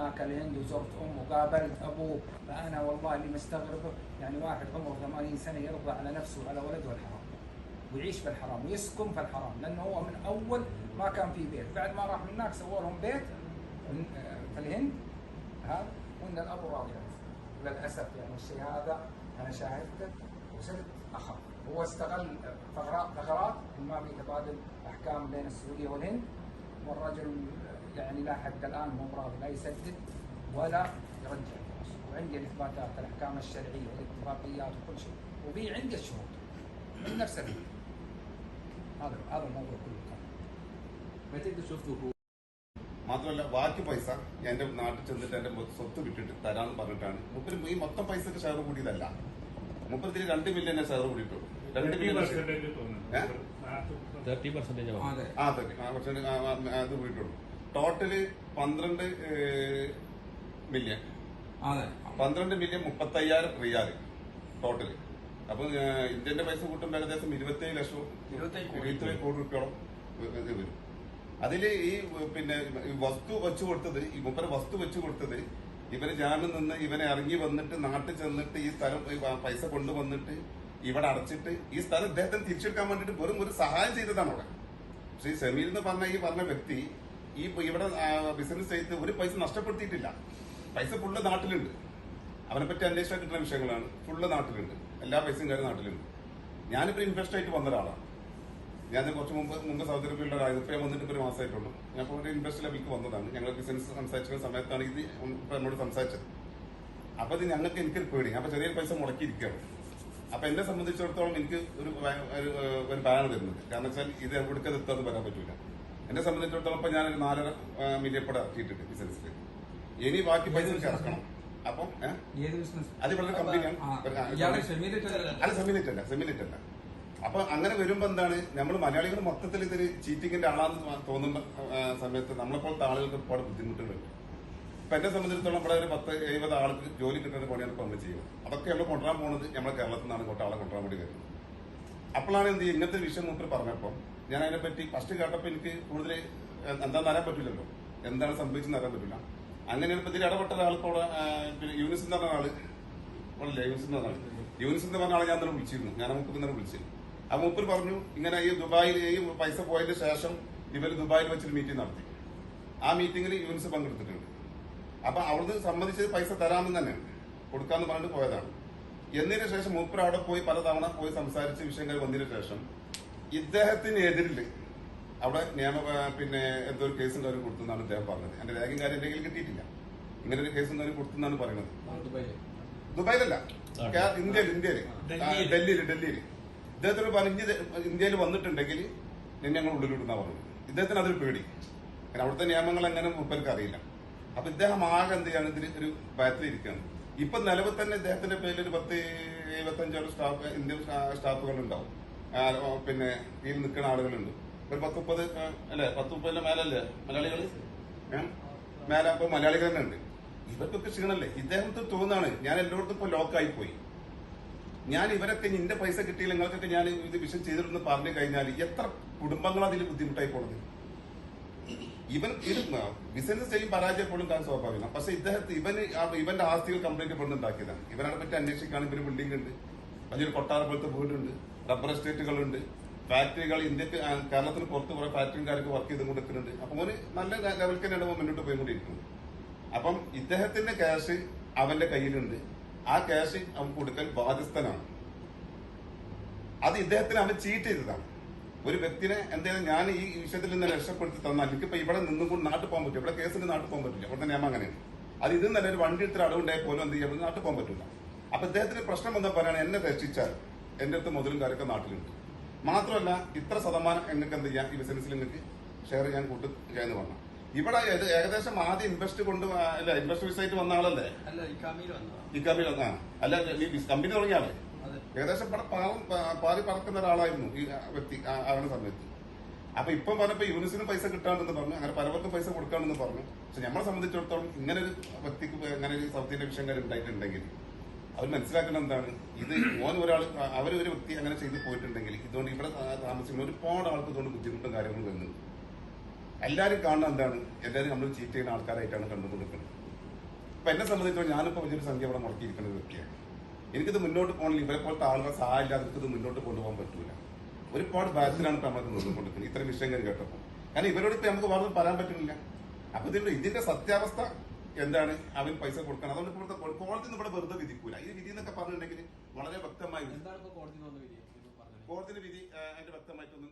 هناك الهند وزرت امه وقابلت أبوه فأنا والله اللي مستغرب يعني واحد عمره 80 سنة يرضى على نفسه وعلى ولده الحرام ويعيش بالحرام ويسكن في الحرام لأنه هو من أول ما كان في بيت. بعد ما راح من هناك سووا لهم بيت في الهند هذا وإن الأبو راضي. عنه وللاسف يعني الشيء هذا أنا شاهدته وصرت أخاف. هو استغل ثغرات ثغرات ما في تبادل أحكام بين السعودية والهند. والرجل يعني لا حد الان مو راضي لا يسدد ولا يرجع فلوس وعندي الاثباتات الاحكام الشرعيه والاتفاقيات وكل شيء وفي عندي الشهود من نفس الهند هذا هذا الموضوع كله كان മറ്റേ ഷോഫ് മാത്രമല്ല ബാക്കി പൈസ എന്റെ നാട്ടിൽ ചെന്നിട്ട് എന്റെ സ്വത്ത് വിട്ടിട്ട് തരാന്ന് പറഞ്ഞിട്ടാണ് മുപ്പര് ഈ മൊത്തം പൈസക്ക് ഷെയർ കൂടിയതല്ല മുപ്പത്തിന് രണ്ട് മില്യനെ ഷെയർ കൂടിയിട്ടുള്ളൂ രണ്ട് മില്യൺ ഏ? തേർട്ടി പെർസെന്റേജ് അതെ ആ അതെ ആ പക്ഷേ ആ, ആ, അത് കൂടിയിട്ടുള്ളൂ ടോട്ടൽ പന്ത്രണ്ട് മില്യൺ. അതെ. പന്ത്രണ്ട് മില്യൺ മുപ്പത്തയ്യായിരം റിയാൽ ടോട്ടൽ. അപ്പൊ ഇന്ത്യന്റെ പൈസ കൂട്ടുമ്പോൾ ഏകദേശം ഇരുപത്തേഴ് ലക്ഷം ഇരുപത്തേഴ് കോടി. രൂപയോളം ഇത് വരും. അതിൽ ഈ പിന്നെ വസ്തു വെച്ചു കൊടുത്തത് ഈ മുപ്പര വസ്തു വെച്ചു കൊടുത്തത് ഇവർ ജാമ്യം നിന്ന് ഇവനെ ഇറങ്ങി വന്നിട്ട് നാട്ടിൽ ചെന്നിട്ട് ഈ സ്ഥലം പൈസ കൊണ്ടുവന്നിട്ട് ഇവിടെ അടച്ചിട്ട് ഈ സ്ഥലം ഇദ്ദേഹത്തിന് തിരിച്ചെടുക്കാൻ വേണ്ടിട്ട് വെറും ഒരു സഹായം ചെയ്തതാണ് അവിടെ. പക്ഷേ ഈ സമീർ എന്ന് പറഞ്ഞ ഈ പറഞ്ഞ വ്യക്തി ഈ ഇവിടെ ബിസിനസ് ചെയ്ത് ഒരു പൈസ നഷ്ടപ്പെടുത്തിയിട്ടില്ല. പൈസ ഫുള്ള് നാട്ടിലുണ്ട്. അവനെ പറ്റി അന്വേഷിച്ചാൽ കിട്ടുന്ന വിഷയങ്ങളാണ്. ഫുള്ള് നാട്ടിലുണ്ട്. എല്ലാ പൈസയും കാര്യം നാട്ടിലുണ്ട്. ഞാനിപ്പോൾ ഇൻവെസ്റ്റ് ആയിട്ട് വന്ന ഒരാളാണ്. ഞാൻ കുറച്ച് മുമ്പ് മുമ്പ് സൗദി അറേബ്യയിലുള്ള ഒരാൾ ഇപ്പോൾ ഞാൻ വന്നിട്ട് ഒരു മാസമായിട്ടുള്ളൂ ഞാൻ ഇപ്പോൾ ഒരു ഇൻവെസ്റ്റ് ലെവലിക്ക് വന്നതാണ്. ഞങ്ങൾ ബിസിനസ് സംസാരിച്ചിരുന്ന സമയത്താണ് ഇത് ഇപ്പം എന്നോട് സംസാരിച്ചത്. അപ്പോൾ ഇത് ഞങ്ങൾക്ക് എനിക്കൊരു പേടി. അപ്പോൾ ചെറിയ പൈസ മുടക്കിയിരിക്കുകയാണ്. അപ്പം എന്നെ സംബന്ധിച്ചിടത്തോളം എനിക്ക് ഒരു ഒരു, ഭയമാണ് വരുന്നത് കാരണം വെച്ചാൽ ഇത് എവിടേക്കത് എത്താന്ന് പറയാൻ പറ്റൂല. എന്നെ സംബന്ധിച്ചിടത്തോളം ഇപ്പൊ ഞാനൊരു നാലര മില്യൺ പട ഇറക്കിയിട്ടുണ്ട് ബിസിനസ്സിൽ ഇനി ബാക്കി പൈസ എനിക്ക് ഇറക്കണം. അപ്പം അത് വളരെ കമ്പനിയാണ് അല്ല. സെമിനേറ്റ് അല്ല സെമിനേറ്റ് അല്ല. അപ്പൊ അങ്ങനെ വരുമ്പോ എന്താണ് നമ്മൾ മലയാളികൾ മൊത്തത്തിൽ ഇതൊരു ചീറ്റിങ്ങിന്റെ ആളാന്ന് തോന്നുന്ന സമയത്ത് നമ്മളെപ്പോലത്തെ ആളുകൾക്ക് ഒരുപാട് ബുദ്ധിമുട്ടുകളുണ്ട് ഇപ്പൊ എന്നെ സംബന്ധിച്ചിടത്തോളം ഇവിടെ ഒരു പത്ത് എഴുപത് ആൾക്ക് ജോലി കിട്ടുന്ന പണിയാണ് ഇപ്പൊ നമ്മൾ ചെയ്യുന്നത്. അതൊക്കെ നമ്മൾ കൊണ്ടുവരാൻ പോകുന്നത് നമ്മളെ കേരളത്തിൽ നിന്നാണ് കൊട്ടാളെ ആളെ കൊണ്ടുവരാൻ വേണ്ടി വരുന്നത് അപ്പോഴാണ് എന്ത് ചെയ്യുക, ഇങ്ങനത്തെ വിഷയം മൂപ്പർ പറഞ്ഞപ്പോൾ ഞാൻ അതിനെപ്പറ്റി ഫസ്റ്റ് കേട്ടപ്പോൾ എനിക്ക് കൂടുതൽ എന്താണെന്ന് അറിയാൻ പറ്റില്ലല്ലോ. എന്താണ് സംഭവിച്ചെന്ന് അറിയാൻ പറ്റില്ല. അങ്ങനെ ഇതിൽ ഇടപെട്ട ഒരാൾക്കോട് പിന്നെ യൂനിസ് എന്ന് പറഞ്ഞ ആൾ ഉള്ളില്ലേ യൂനിസ് എന്ന് പറഞ്ഞ ആൾ? യൂനിസ് എന്ന് പറഞ്ഞ ആളെ ഞാൻ അന്നേരം വിളിച്ചിരുന്നു. ഞാൻ മുപ്പത് ഇന്നലെ വിളിച്ചിരുന്നു ആ മൂപ്പർ പറഞ്ഞു ഇങ്ങനെ ഈ ദുബായിൽ ഈ പൈസ പോയതിന് ശേഷം ഇവർ ദുബായിൽ വെച്ചൊരു മീറ്റിംഗ് നടത്തി. ആ മീറ്റിംഗിൽ യൂനിസ് പങ്കെടുത്തിട്ടുണ്ട്. അപ്പൊ അവിടുന്ന് സംബന്ധിച്ച് പൈസ തരാമെന്ന് തന്നെയാണ്. കൊടുക്കാന്ന് പറഞ്ഞിട്ട് പോയതാണ്. എന്നതിന് ശേഷം മൂപ്പർ അവിടെ പോയി പലതവണ പോയി സംസാരിച്ച് വിഷയങ്ങൾ വന്നതിന് ശേഷം ഇദ്ദേഹത്തിനെതിരിൽ അവിടെ നിയമ പിന്നെ എന്തോ ഒരു കേസ് ഉണ്ടാവും കൊടുത്തെന്നാണ് ഇദ്ദേഹം പറഞ്ഞത്. എന്റെ രേഖയും കാര്യം എന്റെ കയ്യിൽ കിട്ടിയിട്ടില്ല. ഇങ്ങനെ ഒരു കേസ് കാര്യം കൊടുത്തെന്നാണ് പറയുന്നത്. ദുബായിലല്ല. ഇന്ത്യയിൽ ഇന്ത്യയിൽ ഡൽഹിയിൽ ഡൽഹിയിൽ ഇദ്ദേഹത്തിന് പറഞ്ഞ് ഇന്ത്യയിൽ വന്നിട്ടുണ്ടെങ്കിൽ നിന്നെ ഞങ്ങൾ ഉള്ളിലിടുന്ന പറഞ്ഞു ഇദ്ദേഹത്തിന് അതൊരു പേടി. കാരണം അവിടുത്തെ നിയമങ്ങൾ എങ്ങനെ മൂപ്പർക്ക് അറിയില്ല. അപ്പൊ ഇദ്ദേഹം ആകെ എന്ത് ചെയ്യാണ്? ഇതിന് ഒരു ഭയത്തിലിരിക്കുകയാണ്. ഇപ്പൊ നിലവിൽ തന്നെ ഇദ്ദേഹത്തിന്റെ പേരിൽ ഒരു പത്ത് എഴുപത്തഞ്ചോളം സ്റ്റാഫ് ഇന്ത്യൻ സ്റ്റാഫുകൾ ഉണ്ടാവും പിന്നെ ഈ നിൽക്കുന്ന ആളുകളുണ്ട്. ഒരു പത്ത് മുപ്പത് അല്ലെ? പത്ത് മുപ്പതിന്റെ മേലല്ലേ മലയാളികൾ മേലെ അപ്പൊ മലയാളികൾ തന്നെ ഉണ്ട്. ഇവർക്കൊക്കെ ക്ഷീണല്ലേ ഇദ്ദേഹത്തിന് തോന്നാണ് ഞാൻ എല്ലായിടത്തും ഇപ്പൊ ലോക്കായി പോയി. ഞാൻ ഇവരൊക്കെ നിന്റെ പൈസ കിട്ടിയില്ല നിങ്ങൾക്കൊക്കെ ഞാൻ ഇത് വിഷയം ചെയ്തിട്ടെന്ന് പറഞ്ഞു കഴിഞ്ഞാൽ എത്ര കുടുംബങ്ങൾ അതിൽ ബുദ്ധിമുട്ടായി പോണത്? ഇവൻ ഇത് ബിസിനസ് ചെയ്യും പരാജയപ്പെടും താൻ സ്വാഭാവികം. പക്ഷെ ഇദ്ദേഹത്തെ ഇവന് ഇവന്റെ ആസ്തികൾ കംപ്ലീറ്റ് പെടുന്നുണ്ടാക്കിയതാണ് ഇവനെ പറ്റി അന്വേഷിക്കുകയാണ് ഇവർ ബിൽഡിംഗ് ഉണ്ട്. വലിയൊരു കൊട്ടാര പോലത്തെ വീടുണ്ട്. റബ്ബർ എസ്റ്റേറ്റുകളുണ്ട്. ഫാക്ടറികൾ ഇന്ത്യയ്ക്ക് കേരളത്തിന് പുറത്ത് കുറെ ഫാക്ടറിക്കാർക്ക് വർക്ക് ചെയ്ത് കൊടുക്കുന്നുണ്ട്. അപ്പൊ ഒരു നല്ല ലെവൽ തന്നെയാണ് മുന്നോട്ട് പോയിക്കൊണ്ടിരിക്കുന്നത് അപ്പം ഇദ്ദേഹത്തിന്റെ ക്യാഷ് അവന്റെ കയ്യിലുണ്ട്. ആ ക്യാഷ് അവൻ കൊടുക്കാൻ ബാധ്യസ്ഥനാണ്. അത് ഇദ്ദേഹത്തിന് അവൻ ചീറ്റ് ചെയ്തതാണ്. ഒരു വ്യക്തിനെ എന്തായാലും ഞാൻ ഈ വിഷയത്തിൽ നിന്ന് രക്ഷപ്പെടുത്തി തന്നാൽ എനിക്കിപ്പോ ഇവിടെ നിന്നും കൊണ്ട് നാട്ടിൽ പോകാൻ പറ്റും ഇവിടെ കേസിന് നാട്ടിൽ പോകാൻ പറ്റില്ല. ഇവിടുത്തെ നിയമം അങ്ങനെയാണ്. അത് ഇത് തന്നെ ഒരു വണ്ടി എടുത്തിട്ട് അടവുണ്ടായി പോലും എന്ത് ചെയ്യാൻ നാട്ടിൽ പോകാൻ പറ്റില്ല. അപ്പൊ ഇദ്ദേഹത്തിന് പ്രശ്നം എന്താ പറയാണ് എന്നെ രക്ഷിച്ചാൽ എന്റെ അടുത്ത് മുതലും കാര്യമൊക്കെ നാട്ടിലുണ്ട്. മാത്രമല്ല ഇത്ര ശതമാനം നിങ്ങൾക്ക് എന്ത് ചെയ്യാം? ഈ ബിസിനസ്സിൽ നിങ്ങൾക്ക് ഷെയർ ചെയ്യാൻ കൂട്ട് എന്ന് പറഞ്ഞു. ഇവിടെ ഇത് ഏകദേശം ആദ്യം ഇൻവെസ്റ്റ് കൊണ്ട് അല്ല ഇൻവെസ്റ്റ് വിസായിട്ട് വന്ന ആളല്ലേ? കമ്പനി വന്ന അല്ല ഈ കമ്പനി തുടങ്ങിയ ആളെ ഏകദേശം ഇവിടെ പാറി പറക്കുന്ന ഒരാളായിരുന്നു ഈ വ്യക്തി ആണ് ആകുന്ന സമയത്ത്. അപ്പൊ ഇപ്പം പറഞ്ഞപ്പോ യൂണിസിന് പൈസ കിട്ടാണ്ടെന്ന് പറഞ്ഞു അങ്ങനെ പലവർക്കും പൈസ കൊടുക്കാണെന്ന് പറഞ്ഞു. പക്ഷെ നമ്മളെ സംബന്ധിച്ചിടത്തോളം ഇങ്ങനെ ഒരു വ്യക്തിക്ക് ഇങ്ങനെ ഒരു സൗത്ത് വിഷയം വിഷയങ്ങൾ ഉണ്ടായിട്ടുണ്ടെങ്കിൽ അവർ മനസ്സിലാക്കേണ്ട എന്താണ്? ഇത് ഓൻ ഒരാൾ അവർ ഒരു വ്യക്തി അങ്ങനെ ചെയ്ത് പോയിട്ടുണ്ടെങ്കിൽ ഇതുകൊണ്ട് ഇവിടെ താമസിക്കുന്ന ഒരുപാട് ആൾക്ക് ഇതുകൊണ്ട് ബുദ്ധിമുട്ടും കാര്യങ്ങളും വരുന്നുണ്ട്. എല്ലാവരും കാണുന്ന എന്താണ്? എല്ലാവരും നമ്മൾ ചീറ്റ് ചെയ്യുന്ന ആൾക്കാരായിട്ടാണ് കണ്ടുകൊണ്ടിരിക്കുന്നത്. ഇപ്പൊ എന്നെ സംബന്ധിച്ചിടത്തോളം ഞാനിപ്പോ വലിയൊരു സംഖ്യ അവിടെ മുടക്കിയിരിക്കുന്ന ഒരു വ്യക്തിയാണ് എനിക്കിത് മുന്നോട്ട് പോകണമെങ്കിൽ ഇവരെ പോലത്തെ ആളുകളെ സഹായമില്ലാതെ എനിക്കിത് മുന്നോട്ട് കൊണ്ടുപോകാൻ പറ്റൂല. ഒരുപാട് ബാധ്യതയാണ് ഇപ്പൊ നമ്മൾ നിന്നുകൊണ്ടിരിക്കുന്നത്. ഇത്രയും വിഷയങ്ങൾ കേട്ടപ്പോൾ കാരണം ഇവരോട് ഇപ്പൊ നമുക്ക് വേറെ പറയാൻ പറ്റുന്നില്ല. അപ്പൊ ഇതിന്റെ ഇതിന്റെ സത്യാവസ്ഥ എന്താണ്? അവൻ പൈസ കൊടുക്കണം. അതുകൊണ്ട് ഇപ്പോഴത്തെ കോടതി ഇവിടെ വെറുതെ വിധിക്കൂല. ഈ വിധി എന്നൊക്കെ പറഞ്ഞിട്ടുണ്ടെങ്കിൽ വളരെ വ്യക്തമായി? കോടതിയുടെ വിധി അതിന്റെ വ്യക്തമായിട്ടൊന്നും